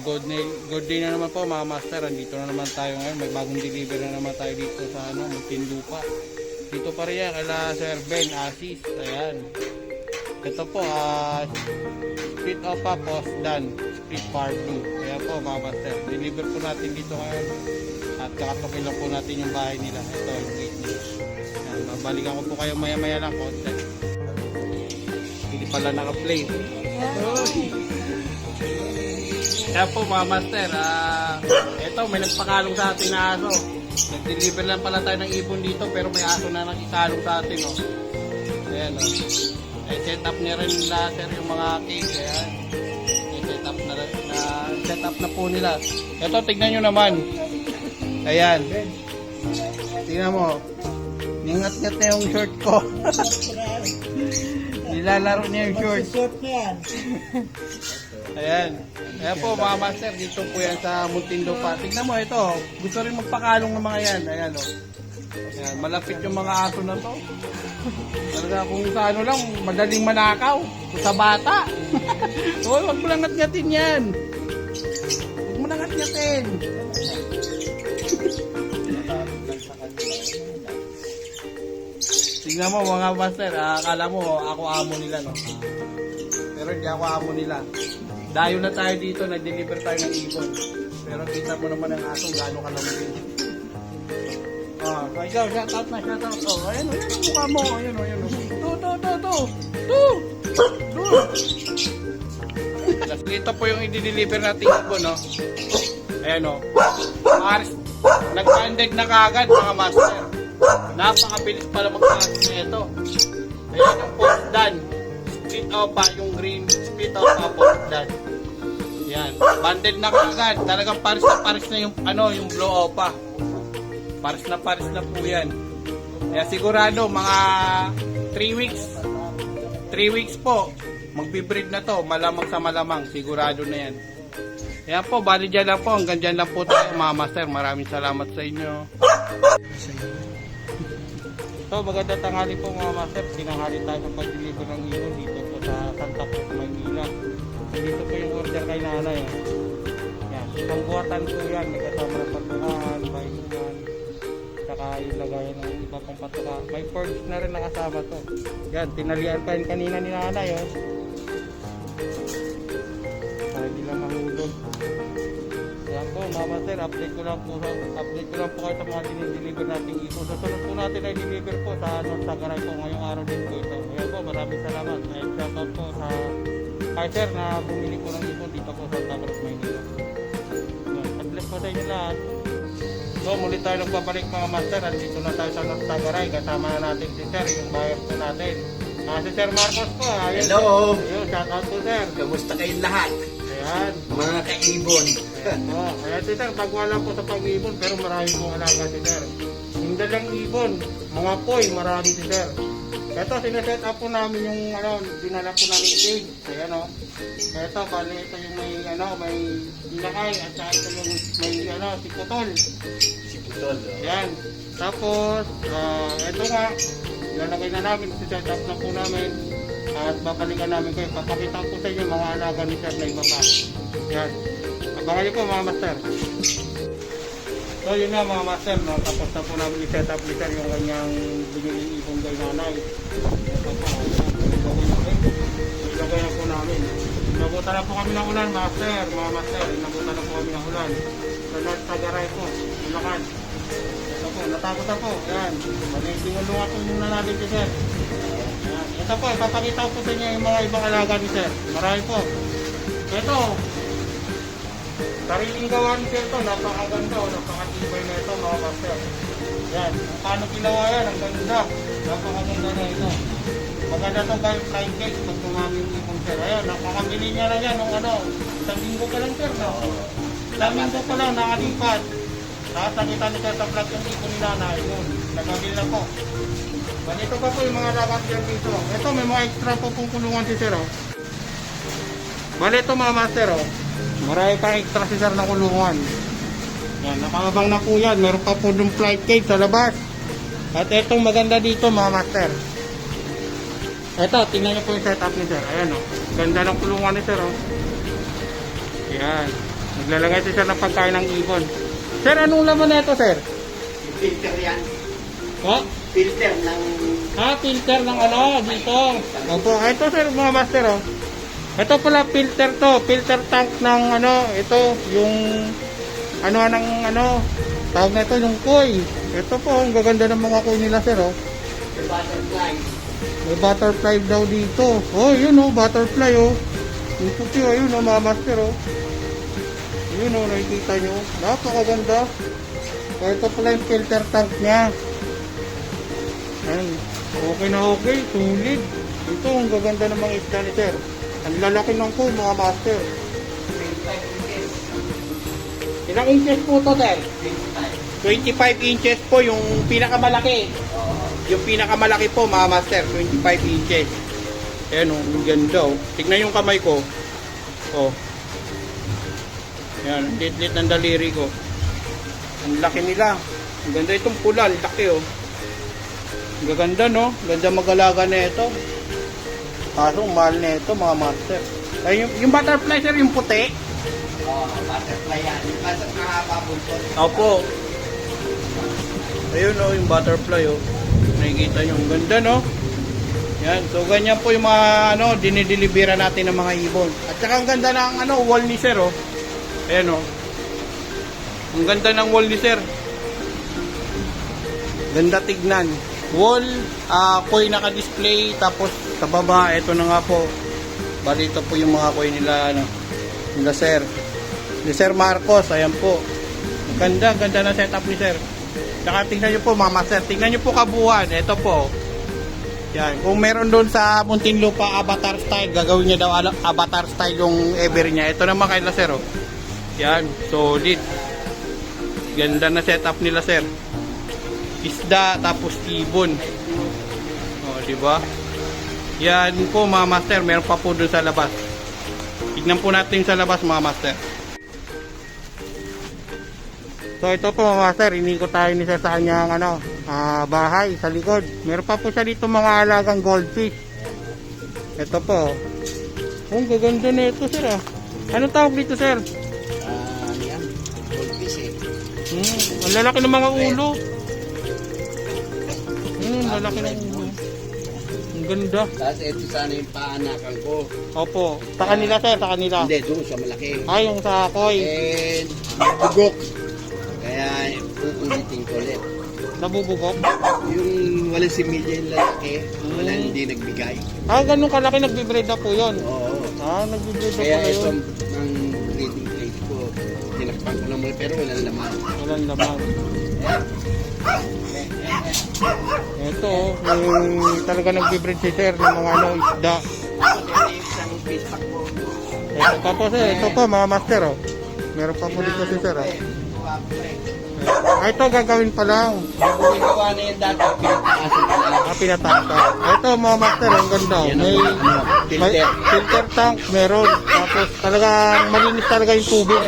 good day, good day na naman po mga master. Andito na naman tayo ngayon. May bagong deliver na naman tayo dito sa ano, Muntinlupa. Dito pa rin yan, kala Sir Ben Asis. Ayan. Ito po, ah, Street of Post Dan, Street Part 2. Ayan po mga master. Deliver po natin dito ngayon. At kakatukin lang po natin yung bahay nila. Ito, yung nila. Ayan, babalikan ko po kayo maya-maya lang konti. Hindi pala naka-play. Kaya po mga master, ah, eto may nagpakalong sa atin na aso. Nag-deliver lang pala tayo ng ibon dito pero may aso na nakikalong sa atin. Oh. Ayan oh. Eh, set up niya rin na sir yung mga cage. Ayan. Eh, set up na, na, set up na po nila. Eto, tignan nyo naman. Ayan. Tingnan mo. Ningat-ngat na yung short ko. Nilalaro niya yung short. Suot na yan. Ayan. Ayan po mga master, dito po yan sa Muntindo pa. Tignan mo ito, oh. gusto rin magpakalong ng mga yan. Ayan o. Ayan, malapit yung mga aso na to. Talaga kung sa ano lang, madaling manakaw. Sa bata. Hoy, wag mo lang ngat-ngatin yan. Wag mo lang ngat-ngatin. Tingnan mo mga master, ah, akala mo ako amo nila no. Pero hindi ako amo nila. Dayo na tayo dito, nag-deliver tayo ng ibon. Pero kita mo naman ang aso, gaano ka naman. Ah, so ikaw, shout out na, shout out. Oh, ayun, ayun ang mukha mo, ayun, ayun. To, to, to, to, to, to. Ito po yung i-deliver natin ibon, no? Ayan, no? Paris, nag-banded na kagad, mga master. Napakabilis pala mag-pass na ito. Ayan yung post done. Split off pa yung green. Pa post done. Yan. Banded na kagad. Talagang pares na pares na yung ano, yung blow off pa. Pares na pares na po yan. Kaya sigurado mga 3 weeks. 3 weeks po. Magbe-breed na to. Malamang sa malamang. Sigurado na yan. Yan po, bali dyan lang po. Hanggang dyan lang po tayo mga master. Maraming salamat sa inyo. So, maganda tanghali po mga master. Sinanghali tayo sa pag-deliver ng ibon dito po sa Santa Cruz, Maynila. Dito po yung order kay nanay. Yan. Itong buwatan po yan. May kasama ng patukan, bahingan, saka yung lagayan ng iba pang patuka. May forge na rin nakasama to. Yan, tinalian pa yun kanina ni nanay. Oh. Mama Sir, update ko lang po, update ko lang po kayo sa mga dinideliver nating ito. Sa sunod po natin ay deliver po sa North Sagaray po ngayong araw din po ito. Ayan po, maraming salamat. Ay, shout out po sa kay Sir na bumili po ng ipon dito po sa Cruz, Maynila. God bless po sa inyo lahat. So, muli tayo nagbabalik mga master. Andito na tayo sa North Sagaray. Kasama na natin si Sir, yung buyer po natin. Ah, si Sir Marcos po. Ayun, Hello! Ayun, shout out po Sir. Kamusta kayong lahat? Ayan. Mga kaibon. Oh, kaya Sir, pag wala po sa pag-ibon, pero marami pong alaga Sir. Yung dalang ibon, mga poy, marami Sir. Ito, sineset up po namin yung, ano, dinala po namin cage. Ayan, o. Ito, bali, ito yung may, ano, may ilakay, at saka ito yung may, ano, si Putol. si Putol. oh. Ayan. Tapos, ah, ito nga, ilalagay na namin, siset up na po namin. At babalikan namin kayo. Papakita ko sa inyo mga alaga ni Sir na iba pa. Yan. Abangan niyo po mga master. So yun nga mga master, no? tapos na po namin i-set up ni Sir yung kanyang binili ibong kay nanay. Ilagay na po. Namin. Nabutan na po kami ng ulan, master, mga master. Nabutan na po kami ng ulan. Sa North Tagaray po, Bulacan. Ito po, natakot na po. Yan. Mali, tinulungan po muna natin si Sir. Yan. Ito po, ipapakita ko po sa inyo yung mga ibang alaga ni Sir. Marami po. Ito, sariling gawa ni Sir to, napakaganda o napakatibay na ito mga master. Yan, paano ginawa yan, ang ganda. Napakaganda na ito. Maganda to guys, flying cake pag tumami yung ipon Sir. Ayan, nakakabili niya na yan nung ano, isang linggo pa lang Sir, no? Isang linggo pa lang, nakalipat. Tapos nakita ni sa vlog yung ipon ni Nanay, yun, nagabili na po. Ganito pa po yung mga rakat dyan dito. Ito, may mga extra po pong kulungan si Sir, oh. Bali ito mga master, oh. Marami pang extra si Sir na kulungan. Yan, nakabang na po yan. Meron pa po yung flight cage sa labas. At itong maganda dito mga master. Ito, tingnan niyo po yung setup ni Sir. Ayan, oh. Ganda ng kulungan ni Sir, oh. Yan. Naglalagay siya ng pagkain ng ibon. Sir, anong laman na ito, sir? Filter yan. Ha? Filter ng... Ah, filter ng ano, dito. Opo, ito sir, mga master, oh. Ito pala, filter to. Filter tank ng ano, ito, yung, ano, ng, ano, tawag na ito, yung koi. Ito po, ang gaganda ng mga koi nila, sir, oh. Butterfly. May butterfly daw dito. Oh, yun, oh, butterfly, oh. Yung puti, oh, yun, oh, mga master, oh. Yun, oh, nakikita nyo. Napakaganda. So, ito pala yung filter tank niya. Ay, okay na okay, sulit. Ito, ang gaganda ng mga isda. Ang lalaki ng po, mga master. 25 inches. Ilang inches po to, sir? 25. 25 inches po, yung pinakamalaki. Yung pinakamalaki po, mga master, 25 inches. Ayan, oh, ang ganda, oh. Tignan yung kamay ko. Oh. Ayan, lit-lit ng daliri ko. Ang laki nila. Ang ganda itong pula, laki, oh. Ang gaganda, no? Ganda mag-alaga na ito. Kaso, mahal na ito, mga master. Ay, yung, yung butterfly, sir, yung puti. Oo, butterfly yan. Yung basta mahaba buntot. Opo. Ayun oh, yung butterfly oh. Nakikita nyo, ang ganda no? Yan, so ganyan po yung mga ano, dinidilibera natin ng mga ibon. At saka ang ganda ng ano, wall ni sir oh. Ayan oh. Ang ganda ng wall ni sir. Ganda tignan. Wall, ah, koy naka-display, tapos sa baba, ito na nga po. Bali ito po yung mga koy nila, ano, nila sir. Ni Sir Marcos, ayan po. Ganda, ganda na setup ni Sir. Saka tingnan nyo po mga master, tingnan nyo po kabuuan. Ito po. Yan, kung meron doon sa Muntinlupa avatar style, gagawin niya daw avatar style yung ever niya. Ito naman kay Sir. Oh. Yan, solid. Ganda na setup nila Sir. Isda, tapos ibon. O, di ba? Yan po mga master, meron pa po doon sa labas. Tignan po natin sa labas mga master. So ito po mga master, inikot tayo ni sir sa kanyang ano, ah, bahay sa likod. Meron pa po siya dito mga alagang goldfish. Ito po. Ang gaganda na ito sir ah. Ano tawag dito sir? Ah, ano yan? Goldfish eh. Hmm, ang lalaki ng mga ulo. Ang lalaki ng ulo. Ang ganda. Tapos ito sana yung paanakan ko. Opo, sa kanila sir, sa kanila. Hindi, doon sa malaki. Ay, yung sa koy. And bugok. Kaya uulitin ko ulit. Nabubugok. Yung walang similya yung lalaki, wala Hmm. hindi nagbigay. Ah, ganun kalaki nagbe-breed na po yun. Oo. Ah, nagbe-breed na Kaya po ito yun. ng breeding place ko, tinakpan ko lang muna pero walang laman. Walang laman. Ito, oh, may talaga nagbe-breed si sir ng mga ano, isda. Ito yung pa po sir, ito po mga master oh. Meron pa po dito si sir oh. Ah, ito gagawin pa lang. Gagawa na yan dati, pinataasan ko lang. Ah. Ito mga master, ang ganda. oh. May, may filter tank, meron. Tapos talagang malinis talaga yung tubig.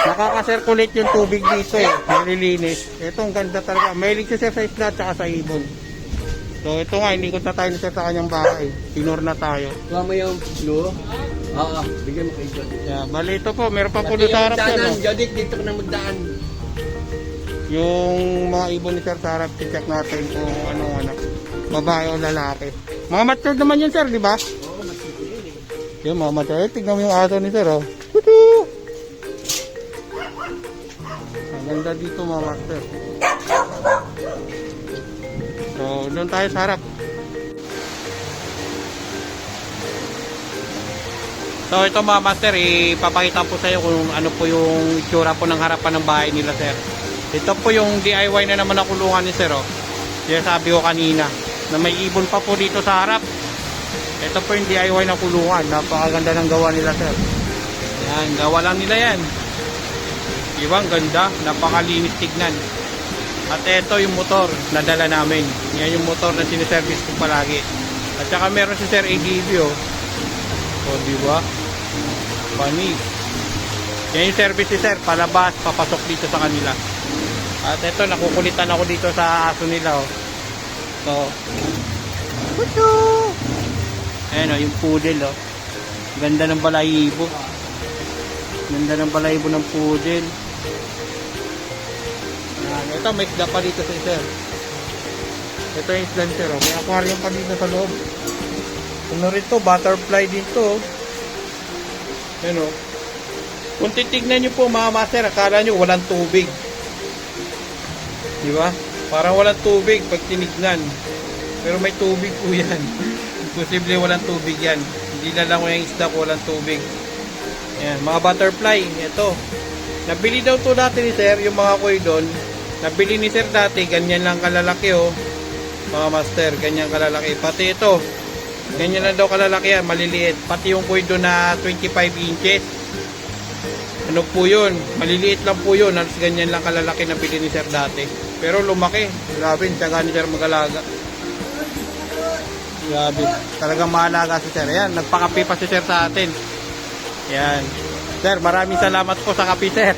Nakaka-circulate yung tubig dito eh. Nalilinis. Ito ang ganda talaga. Si sir sa isla at sa ibon. So ito nga, hindi ko na tayo sir sa kanyang bahay. Pinor na tayo. Kuha mo yung blue. Oo, bigyan mo kay Jodit. Yeah, bali ito po, meron pa po doon sa harap sir. no? Jodit, dito ka na magdaan. Yung mga ibon ni sir sa harap, check natin kung ano ano. Babae o lalaki. Mga matured naman yun sir, di ba? Oo, masito yun eh. Yung mga matured, tignan mo yung aso ni sir oh. Ganda dito mga master. So, doon tayo sa harap. So ito mga master, ipapakita po sa iyo kung ano po yung itsura po ng harapan ng bahay nila sir. Ito po yung DIY na naman na kulungan ni sir. Oh. Kaya sabi ko kanina na may ibon pa po dito sa harap. Ito po yung DIY na kulungan. Napakaganda ng gawa nila sir. Yan, gawa lang nila yan. Diba, ang ganda. Napakalinis tignan. At ito yung motor na dala namin. Yan yung motor na siniservice ko palagi. At saka meron si Sir ADV oh. O, di ba? Funny. Yan yung service ni Sir, palabas, papasok dito sa kanila. At ito, nakukulitan ako dito sa aso nila, oh. So, Kuchu! Ayan, oh, yung poodle, oh. Ganda ng balayibo. Ganda ng balayibo ng poodle. Yan. Ito, may isda pa dito sa sir. Ito yung sir. oh. May aquarium pa dito sa loob. Ano rito, butterfly dito. Yan o. Kung titignan nyo po mga master, akala nyo walang tubig. Di ba? Parang walang tubig pag tinignan. Pero may tubig po yan. Imposible walang tubig yan. Hindi na lang yung isda ko walang tubig. Yan, mga butterfly. Ito. Nabili daw to dati ni sir, yung mga koy doon. Nabili ni sir dati, ganyan lang kalalaki oh. Mga master, ganyan kalalaki. Pati ito, ganyan lang daw kalalaki yan, maliliit. Pati yung koy doon na 25 inches. Ano po yun? Maliliit lang po yun. Halos ganyan lang kalalaki na bili ni sir dati. Pero lumaki. Grabe, tiyaga ni sir mag-alaga. Grabe. Talagang maalaga si sir. Ayan, nagpakape pa si sir sa atin. Yan. Sir, maraming salamat po sa kape, sir.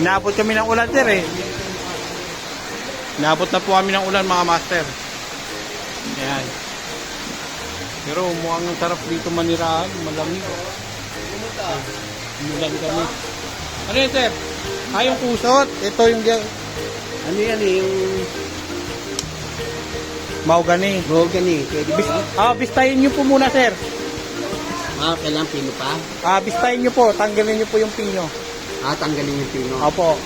Inaabot kami ng ulan, sir, eh. Inaabot na po kami ng ulan, mga master. Yan. Pero mukhang ang sarap dito manirahan. Malamig. Umulan kami. Ano yun, sir? Ah, yung kusot. Ito yung Ano yan eh, yung mahogany. Eh. Pwede ba? Ah, bistayin nyo po muna, sir. Ah, kailangan pino pa? Ah, bistayin nyo po. Tanggalin nyo po yung pino. Ah, tanggalin yung pino. Opo.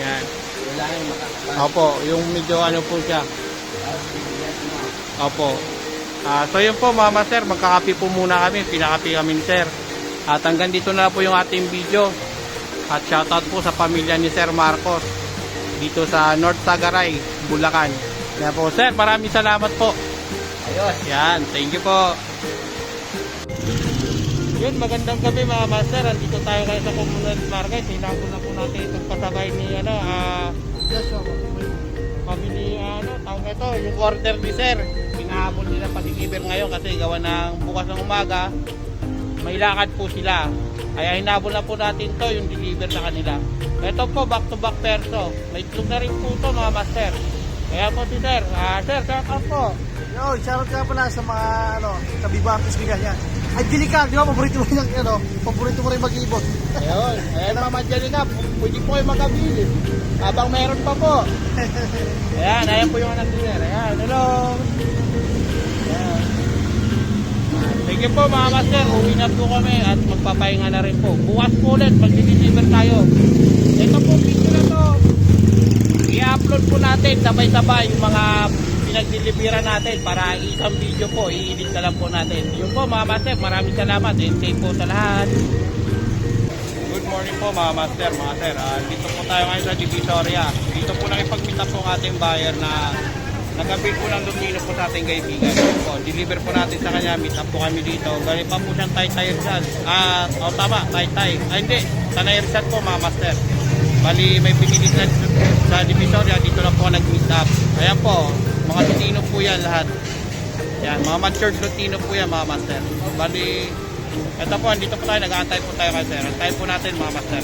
Yan. Wala yung makakapal. Opo, yung medyo ano po siya. Opo. Ah, so yun po mga master, magkakapi po muna kami, pinakapi kami sir. At hanggang dito na po yung ating video. At shoutout po sa pamilya ni Sir Marcos dito sa North Sagaray, Bulacan. Kaya po sir, maraming salamat po. Ayos. Yan, thank you po. Yun, magandang gabi mga master. Andito tayo kayo sa Commonwealth Market. Hinako na po natin itong kasabay ni ano, ah, family, ano, tawag na ito, yung order ni sir. Pinahabol nila pag-deliver ngayon kasi gawa ng bukas ng umaga. May lakad po sila. Kaya hinabol na po natin to yung deliver sa kanila. Ito po, back to back perso. May itlog na rin po to mga master. Kaya po si sir, ah, sir, shout out po. Yo, shoutout nga pala sa mga ano, kabibantos bigan yan. Ay, Angelica, di ba? Paborito mo yung ano, paborito mo rin mag-ibot. Ayun, ayan Mama Angelica, pwede po kayo magkabili. Habang meron pa po. Ayan, ayan po yung anak ni Sir. Ayan, hello. Ayan. Thank po mga master, uwi na po kami at magpapahinga na rin po. Bukas po ulit, mag-deliver tayo. Ito po, video na to. I-upload po natin sabay-sabay yung mga pinag-deliveran natin para isang video po, i-edit na lang po natin. Yun po mga master, maraming salamat and safe po sa lahat. Good morning po mga master, mga sir. Ah, dito po tayo ngayon sa Divisoria. Dito po nakipag-meet po ang ating buyer na nagabit po ng Lumino po sa ating kaibigan. Po, deliver po natin sa kanya, meet up po kami dito. Galing pa po siyang Taytay Rizal. Ah, oh, tama, Taytay. Ah, hindi, Tanay Rizal po mga master. Bali, may pinili sa, sa Divisoria, dito na po nag-meet up. Ayan po, mga Lutino po yan lahat. Yan, mga matured Lutino po yan mga master. Bali, ito po, andito po tayo, nag-aantay po tayo kay sir. Antayin po natin mga master.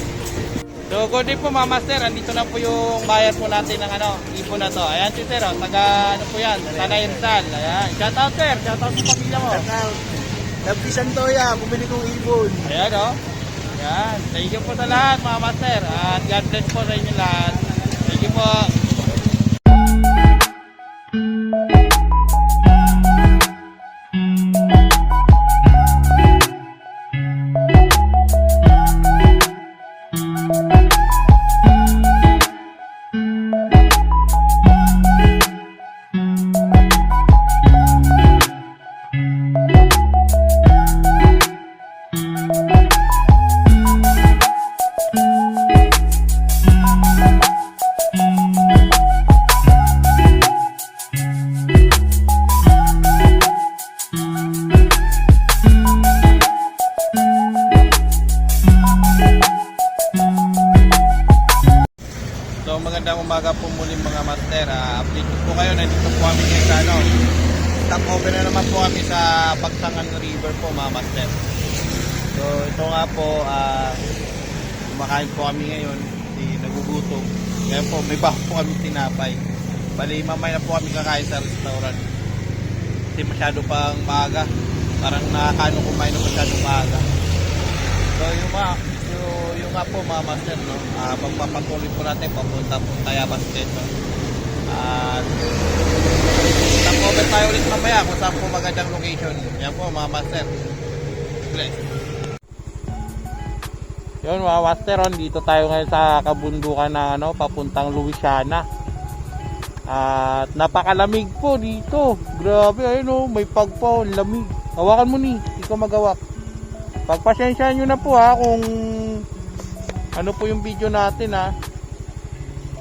So, good day po mga master. Andito na po yung buyer po natin ng ano, ipo na to. Ayan si sir, oh, taga ano po yan, Tanay Rizal. Ayan, shout out sir, shout out sa pamilya mo. Shoutout. Love Santoya, bumili kong ibon. Ayan o. Oh. Ayan, thank you po sa lahat mga master. At God bless po sa inyo lahat. Thank you po. Umaga po muli mga master. Ah, update po kayo. Nandito po kami ngayon sa ano. Stop over na naman po kami sa Pagsangan River po mga master. So ito nga po, ah, kumakain po kami ngayon. Di nagugutom. Kaya po may baho po kami tinapay. Bali mamaya na po kami kakain sa restaurant. Kasi masyado pang maaga. Parang nakakano kumain na masyado maaga. So yung mga, nga po mga master, no? Ah, magpapatuloy po natin papunta po Tayabas Quezon. At Stop tayo ulit mamaya kung saan po magandang location. Yan po mga master. Bless. Yun mga master, on, dito tayo ngayon sa kabundukan ng ano, papuntang Louisiana. At napakalamig po dito. Grabe, ayun oh, may pagpo, lamig. Hawakan mo ni, hindi ko magawak. Pagpasensyahan nyo na po ha kung ano po yung video natin ha.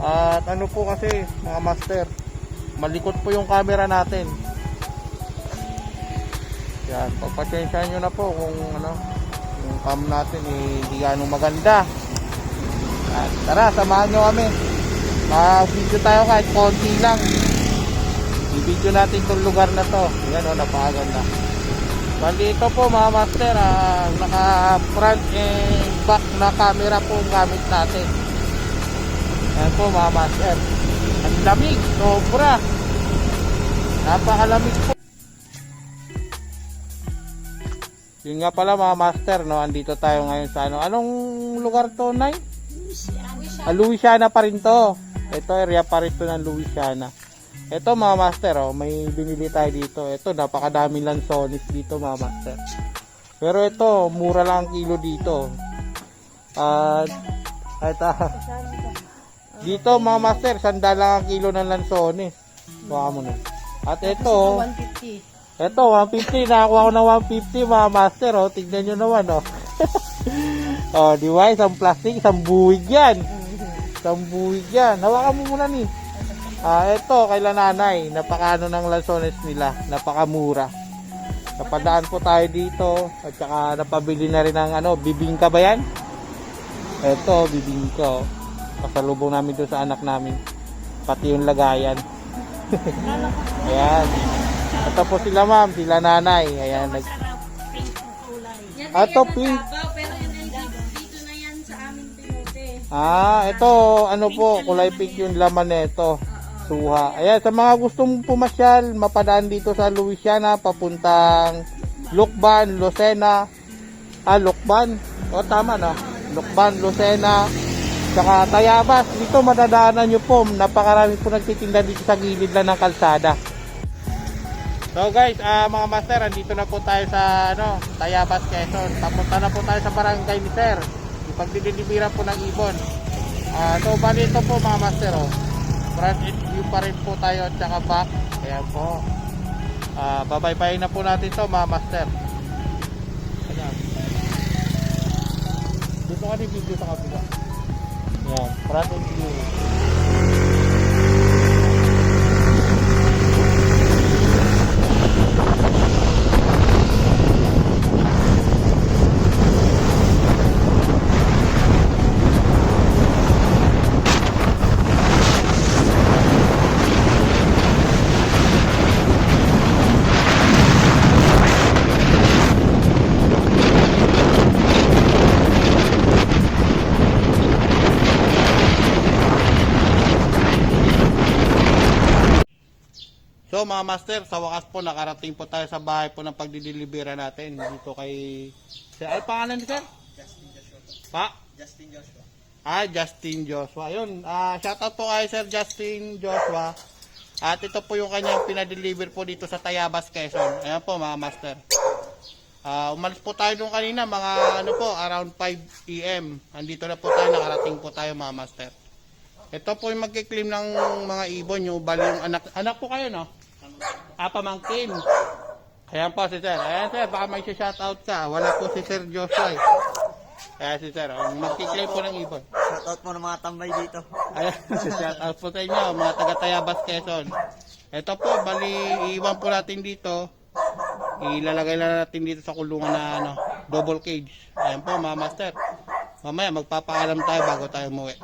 At ano po kasi mga master, malikot po yung camera natin. Yan, pagpasensyahan nyo na po kung ano, yung cam natin eh, hindi ganong maganda. At tara, samahan nyo kami. Ma-video tayo kahit konti lang. I-video natin itong lugar na to. Yan o, napakaganda. Bali ito po mga master, ah, naka front and back na camera po ang gamit natin. Yan po mga master. Ang lamig, sobra. Napakalamig po. Yun nga pala mga master, no? Andito tayo ngayon sa ano. Anong lugar to, Nay? Ah, Louisiana pa rin to. Ito area pa rin to ng Louisiana. Ito mga master, oh, may binili tayo dito. Ito, napakadaming lansones dito mga master. Pero ito, mura lang ang kilo dito. At, ito, dito mga master, sandal lang ang kilo ng lansones. Baka mo na. At ito, 150. ito, 150. Nakakuha ko ng 150 mga master. Oh. Tignan nyo naman. Oh. oh, di ba? Isang plastic, isang buwig yan. Isang buwig yan. Hawakan mo muna ni. Ah, ito, kay nanay. Napakaano ng lansones nila. Napakamura. Napadaan po tayo dito. At saka napabili na rin ng ano, bibingka ba yan? Ito, bibingka. Pasalubong namin doon sa anak namin. Pati yung lagayan. Ayan. Ito po sila ma'am, sila nanay. Ayan. Nag... Yan na to yan ang pink. Ah, ito, ano po, kulay pink yung laman nito. Suha. Ayan, sa mga gustong pumasyal, mapadaan dito sa Louisiana, papuntang Lukban, Lucena. Ah, Lukban. O, tama no? Lukban, Lucena. Saka Tayabas. Dito madadaanan nyo po. Napakarami po nagtitinda dito sa gilid lang ng kalsada. So guys, ah mga master, andito na po tayo sa ano, Tayabas, Quezon. Papunta na po tayo sa barangay ni Sir. Ipagdidilibiran po ng ibon. Ah, so bali ito po mga master, oh. Front end view pa rin po tayo at saka back. Ayan po. Ah, babaybayin na po natin to mga master. Dito ka video sa kabila. Front end view. So mga master, sa wakas po nakarating po tayo sa bahay po ng pagdidilibera natin dito kay Sir, ano pangalan ni Sir? Justin Joshua. Pa? Justin Joshua. Ah, Justin Joshua. Yun, ah, shoutout po kay Sir Justin Joshua. At ito po yung kanyang pinadeliver po dito sa Tayabas, Quezon. Ayan po mga master. Ah, umalis po tayo nung kanina, mga ano po, around 5 PM. Andito na po tayo, nakarating po tayo mga master. Ito po yung magkiklaim ng mga ibon nyo. Bali yung anak, anak po kayo, no? Ah, pamangkin. Ayan po si Sir. Ayan Sir, baka may shoutout ka. Wala po si Sir Joshua. eh. Ayan si Sir. Ang magkiklaim po ng ibon. Shoutout mo ng mga tambay dito. Ayan, shoutout po sa inyo, mga taga Tayabas, Quezon. Ito po, bali, iiwan po natin dito. Ilalagay na natin dito sa kulungan na ano, double cage. Ayan po, mga master. Mamaya, magpapaalam tayo bago tayo umuwi.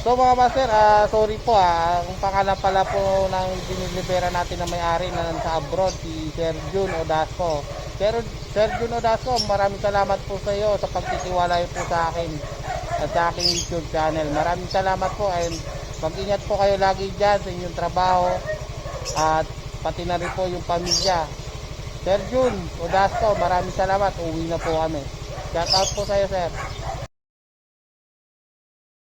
So mga master, ah, sorry po ah, ang pangalan pala po ng dinilibera natin na may-ari na nasa abroad, si Sir Jun Odasco. Sir Jun Odasco, maraming salamat po sa iyo sa pagtitiwala po sa akin at sa aking YouTube channel. Maraming salamat po and mag-ingat po kayo lagi dyan sa inyong trabaho at pati na rin po yung pamilya. Sir Jun Odasco, maraming salamat. Uwi na po kami. Shout out po sa'yo, sir.